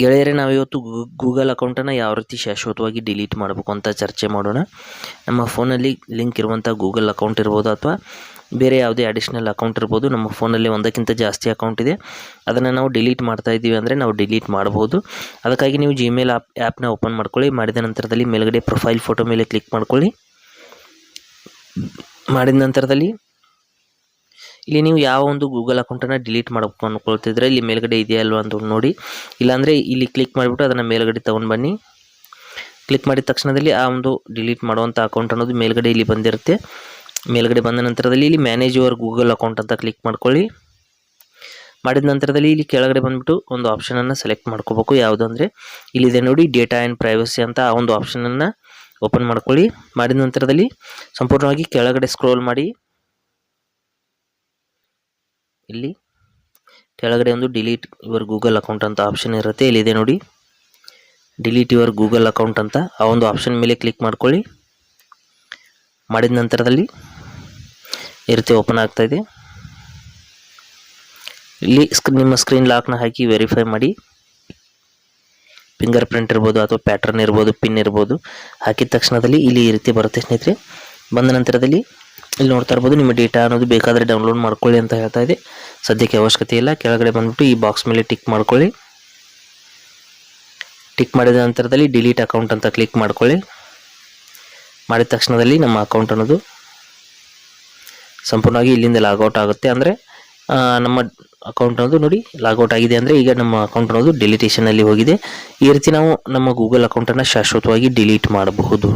ಗೆಳೆಯರೇ, ನಾವಿವತ್ತು ಗೂಗಲ್ ಅಕೌಂಟನ್ನು ಯಾವ ರೀತಿ ಶಾಶ್ವತವಾಗಿ ಡಿಲೀಟ್ ಮಾಡಬೇಕು ಅಂತ ಚರ್ಚೆ ಮಾಡೋಣ. ನಮ್ಮ ಫೋನಲ್ಲಿ ಲಿಂಕ್ ಇರುವಂಥ ಗೂಗಲ್ ಅಕೌಂಟ್ ಇರ್ಬೋದು ಅಥವಾ ಬೇರೆ ಯಾವುದೇ ಅಡಿಷ್ನಲ್ ಅಕೌಂಟ್ ಇರ್ಬೋದು, ನಮ್ಮ ಫೋನಲ್ಲಿ ಒಂದಕ್ಕಿಂತ ಜಾಸ್ತಿ ಅಕೌಂಟ್ ಇದೆ. ಅದನ್ನು ನಾವು ಡಿಲೀಟ್ ಮಾಡ್ತಾ ಇದ್ದೀವಿ ಅಂದರೆ ನಾವು ಡಿಲೀಟ್ ಮಾಡ್ಬೋದು. ಅದಕ್ಕಾಗಿ ನೀವು ಜಿಮೇಲ್ ಆ್ಯಪ್ ಆ್ಯಪ್ನ ಓಪನ್ ಮಾಡ್ಕೊಳ್ಳಿ. ಮಾಡಿದ ನಂತರದಲ್ಲಿ ಮೇಲುಗಡೆ ಪ್ರೊಫೈಲ್ ಫೋಟೋ ಮೇಲೆ ಕ್ಲಿಕ್ ಮಾಡ್ಕೊಳ್ಳಿ. ಮಾಡಿದ ನಂತರದಲ್ಲಿ ಇಲ್ಲಿ ನೀವು ಯಾವ ಒಂದು ಗೂಗಲ್ ಅಕೌಂಟನ್ನು ಡಿಲೀಟ್ ಮಾಡಬೇಕು ಅಂದ್ಕೊಳ್ತಿದ್ರೆ ಇಲ್ಲಿ ಮೇಲ್ಗಡೆ ಇದೆಯಾ ಅಲ್ವಾ ಅಂತ ನೋಡಿ. ಇಲ್ಲಾಂದರೆ ಇಲ್ಲಿ ಕ್ಲಿಕ್ ಮಾಡಿಬಿಟ್ಟು ಅದನ್ನು ಮೇಲ್ಗಡೆ ತೊಗೊಂಡು ಬನ್ನಿ. ಕ್ಲಿಕ್ ಮಾಡಿದ ತಕ್ಷಣದಲ್ಲಿ ಆ ಒಂದು ಡಿಲೀಟ್ ಮಾಡುವಂಥ ಅಕೌಂಟ್ ಅನ್ನೋದು ಮೇಲ್ಗಡೆ ಇಲ್ಲಿ ಬಂದಿರುತ್ತೆ. ಮೇಲ್ಗಡೆ ಬಂದ ನಂತರದಲ್ಲಿ ಇಲ್ಲಿ ಮ್ಯಾನೇಜ್ ಯುವರ್ ಗೂಗಲ್ ಅಕೌಂಟ್ ಅಂತ ಕ್ಲಿಕ್ ಮಾಡ್ಕೊಳ್ಳಿ. ಮಾಡಿದ ನಂತರದಲ್ಲಿ ಇಲ್ಲಿ ಕೆಳಗಡೆ ಬಂದುಬಿಟ್ಟು ಒಂದು ಆಪ್ಷನನ್ನು ಸೆಲೆಕ್ಟ್ ಮಾಡ್ಕೋಬೇಕು. ಯಾವುದಂದರೆ ಇಲ್ಲಿದೆ ನೋಡಿ ಡೇಟಾ ಆ್ಯಂಡ್ ಪ್ರೈವಸಿ ಅಂತ ಆ ಒಂದು ಆಪ್ಷನನ್ನು ಓಪನ್ ಮಾಡ್ಕೊಳ್ಳಿ. ಮಾಡಿದ ನಂತರದಲ್ಲಿ ಸಂಪೂರ್ಣವಾಗಿ ಕೆಳಗಡೆ ಸ್ಕ್ರೋಲ್ ಮಾಡಿ. ಇಲ್ಲಿ. ಕೆಳಗಡೆ ಒಂದು ಡಿಲೀಟ್ ಯುವರ್ ಗೂಗಲ್ ಅಕೌಂಟ್ ಅಂತ ಆಪ್ಷನ್ ಇರುತ್ತೆ. ಇಲ್ಲಿದೆ ನೋಡಿ. ಡಿಲೀಟ್ ಯುವರ್ ಗೂಗಲ್ ಅಕೌಂಟ್ ಅಂತ ಆ ಒಂದು ಆಪ್ಷನ್ ಮೇಲೆ ಕ್ಲಿಕ್ ಮಾಡ್ಕೊಳ್ಳಿ. ಮಾಡಿದ ನಂತರದಲ್ಲಿ ಈ ರೀತಿ ಓಪನ್ ಆಗ್ತಾ ಇದೆ. ಇಲ್ಲಿ ಸ್ಕ್ರೀನ್ ನಿಮ್ಮ ಸ್ಕ್ರೀನ್ ಲಾಕ್ನ ಹಾಕಿ ವೆರಿಫೈ ಮಾಡಿ. ಫಿಂಗರ್ ಪ್ರಿಂಟ್ ಇರ್ಬೋದು ಅಥವಾ ಪ್ಯಾಟ್ರನ್ ಇರ್ಬೋದು ಪಿನ್ ಇರ್ಬೋದು. ಹಾಕಿದ ತಕ್ಷಣದಲ್ಲಿ ಇಲ್ಲಿ ಈ ರೀತಿ ಬರುತ್ತೆ ಸ್ನೇಹಿತರೆ. ಬಂದ ನಂತರದಲ್ಲಿ ಇಲ್ಲಿ ನೋಡ್ತಾ ಇರ್ಬೋದು, ನಿಮ್ಮ ಡೇಟಾ ಅನ್ನೋದು ಬೇಕಾದರೆ ಡೌನ್ಲೋಡ್ ಮಾಡ್ಕೊಳ್ಳಿ ಅಂತ ಹೇಳ್ತಾ ಇದೆ. ಸದ್ಯಕ್ಕೆ ಅವಶ್ಯಕತೆ ಇಲ್ಲ, ಕೆಳಗಡೆ ಬಂದ್ಬಿಟ್ಟು ಈ ಬಾಕ್ಸ್ ಮೇಲೆ ಟಿಕ್ ಮಾಡ್ಕೊಳ್ಳಿ. ಟಿಕ್ ಮಾಡಿದ ನಂತರದಲ್ಲಿ ಡಿಲೀಟ್ ಅಕೌಂಟ್ ಅಂತ ಕ್ಲಿಕ್ ಮಾಡ್ಕೊಳ್ಳಿ. ಮಾಡಿದ ತಕ್ಷಣದಲ್ಲಿ ನಮ್ಮ ಅಕೌಂಟ್ ಅನ್ನೋದು ಸಂಪೂರ್ಣವಾಗಿ ಇಲ್ಲಿಂದ ಲಾಗೌಟ್ ಆಗುತ್ತೆ. ಅಂದರೆ ನಮ್ಮ ಅಕೌಂಟ್ ಅನ್ನೋದು ನೋಡಿ ಲಾಗೌಟ್ ಆಗಿದೆ ಅಂದರೆ ಈಗ ನಮ್ಮ ಅಕೌಂಟ್ ಅನ್ನೋದು ಡಿಲಿಟೇಷನಲ್ಲಿ ಹೋಗಿದೆ. ಈ ರೀತಿ ನಾವು ನಮ್ಮ ಗೂಗಲ್ ಅಕೌಂಟನ್ನು ಶಾಶ್ವತವಾಗಿ ಡಿಲೀಟ್ ಮಾಡಬಹುದು.